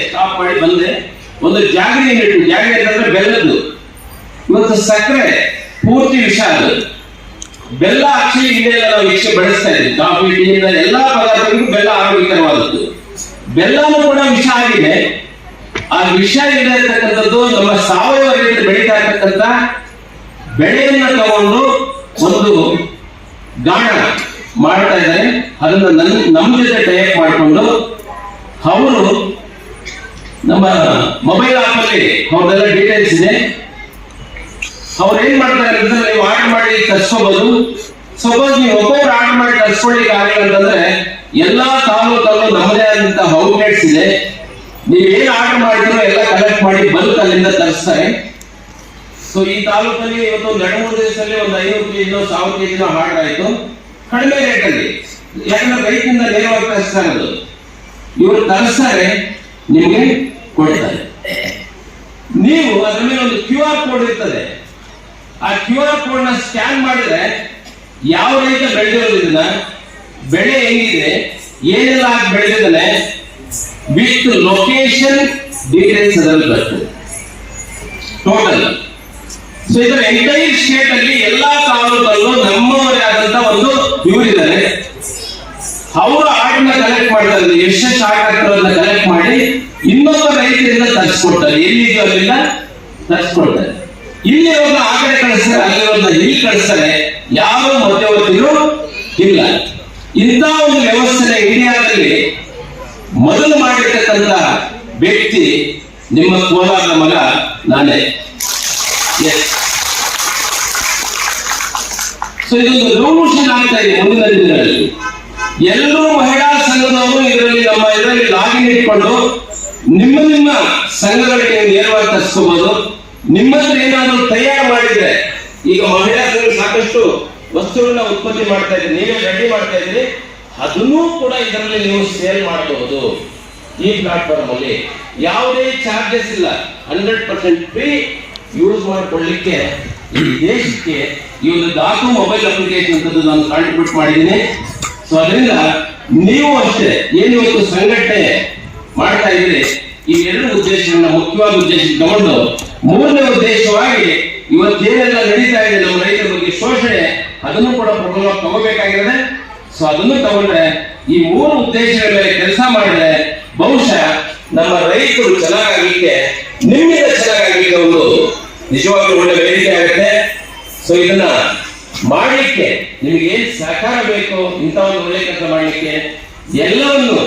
Stop ಮಾಡಿ ಬಂದೆ ಒಂದು ಜಾಗರಿ ಇಟ್ಟು ಜಾಗರಿ ಅಂತಂದ್ರೆ ಬೆಲ್ಲದ್ದು. ಇವತ್ತು ಸಕ್ಕರೆ ಪೂರ್ತಿ ವಿಷ ಅದು. ಬೆಲ್ಲ ಆಕ್ಚುಲಿ ಎಲ್ಲ ನಾವು ಹೆಚ್ಚು ಬಳಸ್ತಾ ಇದ್ದೀವಿ. ಕಾಫಿ ಟೀಯಿಂದ ಎಲ್ಲಾ ಪದಾರ್ಥಗಳಿಗೂ ಬೆಲ್ಲ ಆರೋಗ್ಯಕರವಾದದ್ದು. ಬೆಲ್ಲನೂ ಕೂಡ ವಿಷ ಆಗಿದೆ. ಆ ವಿಷ ಇಲ್ಲದೆ ಇರತಕ್ಕಂಥದ್ದು ನಮ್ಮ ಸಾವಯವ ರೀತಿಯಲ್ಲಿ ಬೆಳೀತಾ ಇರ್ತಕ್ಕಂಥ ಬೆಳೆಯನ್ನ ತಗೊಂಡು ಒಂದು ಗಾಣ ಮಾಡ್ತಾ ಇದ್ದಾರೆ. ಅದನ್ನ ನನ್ ನಮ್ಮ ಜೊತೆ ಟೈಪ್ ಮಾಡಿಕೊಂಡು ಅವರು ನಮ್ಮ ಮೊಬೈಲ್ ಆಪ್ ಅಲ್ಲಿ ಅವ್ರದೆಲ್ಲ ಡೀಟೇಲ್ಸ್ ಇದೆ. ಅವ್ರು ಏನ್ ಮಾಡ್ತಾರೆ ಅಂದ್ರೆ ನೀವು ಆರ್ಡರ್ ಮಾಡಿ ತರ್ಸ್ಕೋಬಹುದು ಸಪೋಸ್ ನೀವು ಒಬ್ಬೊಬ್ರು ಆರ್ಡರ್ ಮಾಡಿ ತರ್ಸ್ಕೊಳ್ಳಿಕ್ಕೆ ಆಗಿಲ್ಲ ಅಂತಂದ್ರೆ ಎಲ್ಲಾ ತಾಲೂಕಲ್ಲೂ ನಮ್ಮದೇ ಆದಂತಹ ಔಟ್ಲೆಟ್ಸ್ ಇದೆ. ನೀವು ಏನ್ ಆರ್ಡರ್ ಮಾಡಿದ್ರು ಎಲ್ಲ ಕಲೆಕ್ಟ್ ಮಾಡಿ ಬಲ್ಕ್ ಅಲ್ಲಿಂದ ತರಿಸ್ತಾರೆ ಸೊ ಈ ತಾಲೂಕಲ್ಲಿ ಇವತ್ತು ಎರಡು ಮೂರು ದಿವಸದಲ್ಲಿ ಒಂದು ಐನೂರು ಕೆಜಿನೋ ಸಾವಿರ ಕೆಜಿನೋ ಆರ್ಡರ್ ಆಯ್ತು ಕಡಿಮೆ ರೇಟ್ ಅಲ್ಲಿ. ಯಾಕಂದ್ರೆ ರೈತನಿಂದ ನೇರವಾಗಿ ತರಿಸ್ತಾ ಇರೋದು. ಇವರು ತರಿಸ್ತಾರೆ ನಿಮಗೆ ಕೊಡ್ತಾರೆ ನೀವು ಅದ್ರ ಮೇಲೆ ಒಂದು ಕ್ಯೂ ಆರ್ ಕೋಡ್ ಇರ್ತದೆ. ಆ ಕ್ಯೂ ಆರ್ ಕೋಡ್ನ ಸ್ಕ್ಯಾನ್ ಮಾಡಿದ್ರೆ ಯಾವ ರೈತ ಬೆಳೆದಿರೋದ್ರಿಂದ ಬೆಳೆ ಹೆಂಗಿದೆ, ಏನೆಲ್ಲ ಹಾಕಿ ಬೆಳೆದಿದ್ದಾನೆ ವಿತ್ ಲೊಕೇಶನ್ ಡೀಟೇಲ್ಸ್ ಅದರಲ್ಲಿ ಬರ್ತದೆ. ಟೋಟಲ್ ಸೊ ಇದರ ಎಂಟೈರ್ ಸ್ಟೇಟ್ ಅಲ್ಲಿ ಎಲ್ಲಾ ತಾಲೂಕಲ್ಲೂ ನಮ್ಮವರೇ ಆದಂತ ಒಂದು ಇವರಿದ್ದಾರೆ. ಅವರು ಆರ್ಡರ್ನ ಕಲೆಕ್ಟ್ ಮಾಡ್ತಾರೆ ಎಷ್ಟೆಷ್ಟು ಆರ್ಡರ್ ಕಲೆಕ್ಟ್ ಮಾಡಿ ಇನ್ನೊಬ್ಬ ರೈತರಿಂದ ತರಿಸ್ಕೊಡ್ತಾರೆ. ಎಲ್ಲಿದೆಯೋ ಅಲ್ಲಿಂದ? ತರಿಸ್ಕೊಡ್ತಾರೆ. ಇಲ್ಲಿರೋದನ್ನ ಆ ಕಡೆ ಕಳಿಸ್ತಾರೆ ಅಲ್ಲಿರೋದನ್ನ ಇಲ್ಲಿ ಕಳಿಸ್ತಾರೆ. ಯಾವ ಮಧ್ಯವರ್ತಿಗಳು ಇಲ್ಲ. ಇಂಥ ಒಂದು ವ್ಯವಸ್ಥೆ ಇಂಡಿಯಾದಲ್ಲಿ ಮೊದಲು ಮಾಡಿರ್ತಕ್ಕಂಥ ವ್ಯಕ್ತಿ ನಿಮ್ಮ ಕೋಲಾರದ ಮಗ ನಾನೇ. ಸೊ ಇದೊಂದು ರೆವಲ್ಯೂಷನ್ ಆಗ್ತಾ ಇದೆ. ಮುಂದಿನ ಇಟ್ಕೊಂಡು ನಿಮ್ಮ ನಿಮ್ಮ ಸಂಘಗಳಿಗೆ ನೇರವಾಗಿ ತರಿಸ್ಕೋಬಹುದು ನಿಮ್ಮ ಏನಾದರೂ ತಯಾರು ಮಾಡಿದ್ರೆ, ಈಗ ಮಹಿಳಾ ಸಾಕಷ್ಟು ವಸ್ತುಗಳನ್ನ ಉತ್ಪತ್ತಿ ಮಾಡ್ತಾ ಇದ್ದೀರಿ ನೀವೇ ರೆಡಿ ಮಾಡ್ತಾ ಇದ್ದೀರಿ ಅದನ್ನೂ ಕೂಡ ಇದರಲ್ಲಿ ನೀವು ಸೇಲ್ ಮಾಡಬಹುದು. ಈ ಪ್ಲಾಟ್ಫಾರ್ಮ್ ಅಲ್ಲಿ ಯಾವುದೇ ಚಾರ್ಜಸ್ ಇಲ್ಲ. ಹಂಡ್ರೆಡ್ ಪರ್ಸೆಂಟ್ ಫ್ರೀ ಯೂಸ್ ಮಾಡಿಕೊಳ್ಳಿಕ್ಕೆ ಈ ದೇಶಕ್ಕೆ ಈ ಒಂದು ಮೊಬೈಲ್ ಅಪ್ಲಿಕೇಶನ್ ಅಂತದ್ದು ನಾನು ಕಾಂಟ್ರಿಬ್ಯೂಟ್ ಮಾಡಿದ್ದೀನಿ. ಸೊ ಅದರಿಂದ ನೀವು ಅಷ್ಟೇ, ಏನು ಇವತ್ತು ಸಂಘಟನೆ ಮಾಡ್ತಾ ಇದ್ರೆ ಈ ಎರಡು ಉದ್ದೇಶಗಳನ್ನ ಮುಖ್ಯವಾದ ಉದ್ದೇಶ ತಗೊಂಡು ಮೂರನೇ ಉದ್ದೇಶವಾಗಿ ಇವತ್ತೇನೆಲ್ಲ ನಡೀತಾ ಇದೆ ನಮ್ಮ ರೈತರ ಬಗ್ಗೆ ಶೋಷಣೆ, ಅದನ್ನು ಕೂಡ ಪ್ರಬಲ ತಗೋಬೇಕಾಗಿದೆ ಸೊ ಅದನ್ನು ತಗೊಂಡ್ರೆ ಈ ಮೂರು ಉದ್ದೇಶಗಳ ಮೇಲೆ ಕೆಲಸ ಮಾಡಿದ್ರೆ ಬಹುಶಃ ನಮ್ಮ ರೈತರು ಚೆನ್ನಾಗಾಗಲಿಕ್ಕೆ, ನಿಮ್ಮಿಂದ ಚೆನ್ನಾಗಾಗಲಿಕ್ಕೆ ಒಂದು ನಿಜವಾಗ್ಲೂ ಒಳ್ಳೆ ವೇದಿಕೆ ಆಗುತ್ತೆ. ಸೊ ಇದನ್ನ ಮಾಡಲಿಕ್ಕೆ ನಿಮಗೆ ಏನ್ ಸಹಕಾರ ಬೇಕು ಇಂಥ ಒಂದು ಒಳ್ಳೆ ಕೆಲಸ ಮಾಡಲಿಕ್ಕೆ ಎಲ್ಲವನ್ನು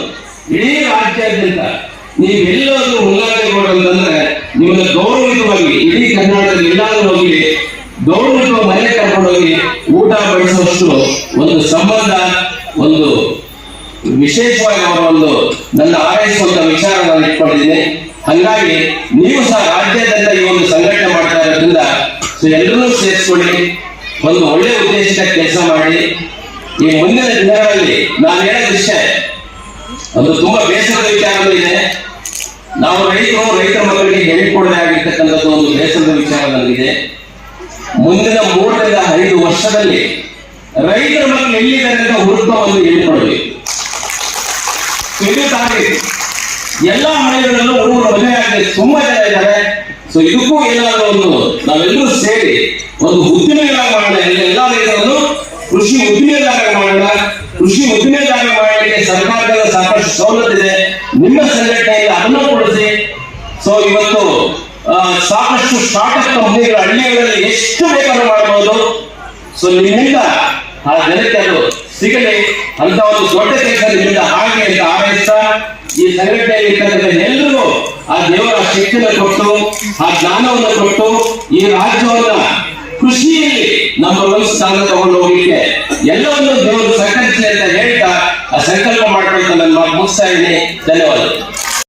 ಇಡೀ ರಾಜ್ಯಾದ್ಯಂತ ನೀವೆಲ್ಲರೂ ಉಲ್ಲಾಸಗಳು ಅಂತಂದ್ರೆ ನಿಮ್ಮನ್ನ ಗೌರವಿತವಾಗಿ ಇಡೀ ಕರ್ನಾಟಕದಲ್ಲಿ ಎಲ್ಲಾದ್ರೂ ಹೋಗಿ ಗೌರವಿತ ಮನೆ ಕರ್ಕೊಂಡೋಗಿ ಊಟ ಬಡಿಸುವಷ್ಟು ಒಂದು ಸಂಬಂಧ, ಒಂದು ವಿಶೇಷವಾಗಿ ಅವರ ಒಂದು ನನ್ನ ಆರೈಸುವಂತ ವಿಚಾರ ನಾನು ಇಟ್ಕೊಂಡಿದ್ದೀನಿ. ಹಂಗಾಗಿ ನೀವು ಸಹ ರಾಜ್ಯಾದ್ಯಂತ ಈ ಒಂದು ಸಂಘಟನೆ ಮಾಡ್ತಾ ಇರೋದ್ರಿಂದ ಎಲ್ಲರೂ ಸೇರಿಸ್ಕೊಳ್ಳಿ. ಒಂದು ಒಳ್ಳೆ ಉದ್ದೇಶದ ಕೆಲಸ ಮಾಡಿ ಈ ಮುಂದಿನ ದಿನಗಳಲ್ಲಿ ನಾನು ಹೇಳೋದು ಇಷ್ಟೇ ಒಂದು ತುಂಬಾ ಬೇಸರದ ವಿಚಾರ ಇದೆ. ನಾವು ರೈತರು, ರೈತರ ಮಕ್ಕಳಿಗೆ ಹೇಳಿಕೊಡದೆ ಆಗಿರ್ತಕ್ಕಂಥದ್ದು ಒಂದು ಬೇಸರದ ವಿಚಾರ ಮುಂದಿನ ಮೂರರಿಂದ ಐದು ವರ್ಷದಲ್ಲಿ ರೈತರ ಮಕ್ಕಳು ಎಲ್ಲಿದ್ದಾರೆ ಅಂತ ಹುಡುಕ ಒಂದು ಹೇಳಿಕೊಡಬೇಕು ಎಲ್ಲ ಮನೆಗಳಲ್ಲೂ ಮೂರು ಮದುವೆ ಆಗಲಿ ತುಂಬಾ ಜನ ಇದ್ದಾರೆ. ಸೊ ಇದಕ್ಕೂ ಏನಾದ್ರು ಒಂದು ನಾವೆಲ್ಲರೂ ಸೇರಿ ಒಂದು ಉದ್ದಿಮೆಗಳಾಗಿ ಮಾಡೋಣ. ಎಲ್ಲ ಎಲ್ಲ ರೈತರನ್ನು ಕೃಷಿ ಉದ್ದಿಮೆಗಳಾಗಿ ಮಾಡೋಣ. ಕೃಷಿ ಉದ್ದಿಮೆದಾರ ಮಾಡಲಿಕ್ಕೆ ಸರ್ಕಾರದಿಂದ ಸಾಕಷ್ಟು ಸವಲತ್ತು ಇದೆ. ನಿಮ್ಮ ಸಂಘಟನೆಯಿಂದ ಅದನ್ನು ಕೊಡಿಸಿ. ಸೊ ಇವತ್ತು ಸಾಕಷ್ಟು ಸ್ಟಾರ್ಟ್ಅಪ್ ಕಂಪ್ನಿಗಳು ಹಳ್ಳಿಗಳಲ್ಲಿ ಎಷ್ಟು ಬೇಕಾದ್ರೂ ಮಾಡಬಹುದು? ಸೊ ನಿಮ್ಮಿಂದ ಆ ಜನತೆ ಅದು ಸಿಗಲಿ. ಅಂತ ಒಂದು ದೊಡ್ಡ ಕೆಲಸ ನಿಮ್ಮಿಂದ ಹಾಗೆ ಅಂತ ಆರೈಸ್ತಾ, ಈ ಸಂಘಟನೆಯಲ್ಲಿ ಎಲ್ಲರೂ ಆ ದೇವರ ಶಕ್ತಿಯನ್ನು ಕೊಟ್ಟು, ಆ ಜ್ಞಾನವನ್ನು ಕೊಟ್ಟು, ಈ ರಾಜ್ಯವನ್ನ ಕೃಷಿಯಲ್ಲಿ ಒಂದು ಸ್ಥಾನ ತಗೊಂಡು ಹೋಗ್ಲಿಕ್ಕೆ ಎಲ್ಲವನ್ನು ದೇವರು ಸಹಕರಿಸಲಿ ಅಂತ ಹೇಳ್ತಾ ಆ ಸಂಕಲ್ಪ ಮಾಡ್ಕೊಳ್ತಾ ನನ್ನ ಮಾತು ಮುಗಿಸ್ತಾ ಇದ್ದೀನಿ. ಧನ್ಯವಾದಗಳು.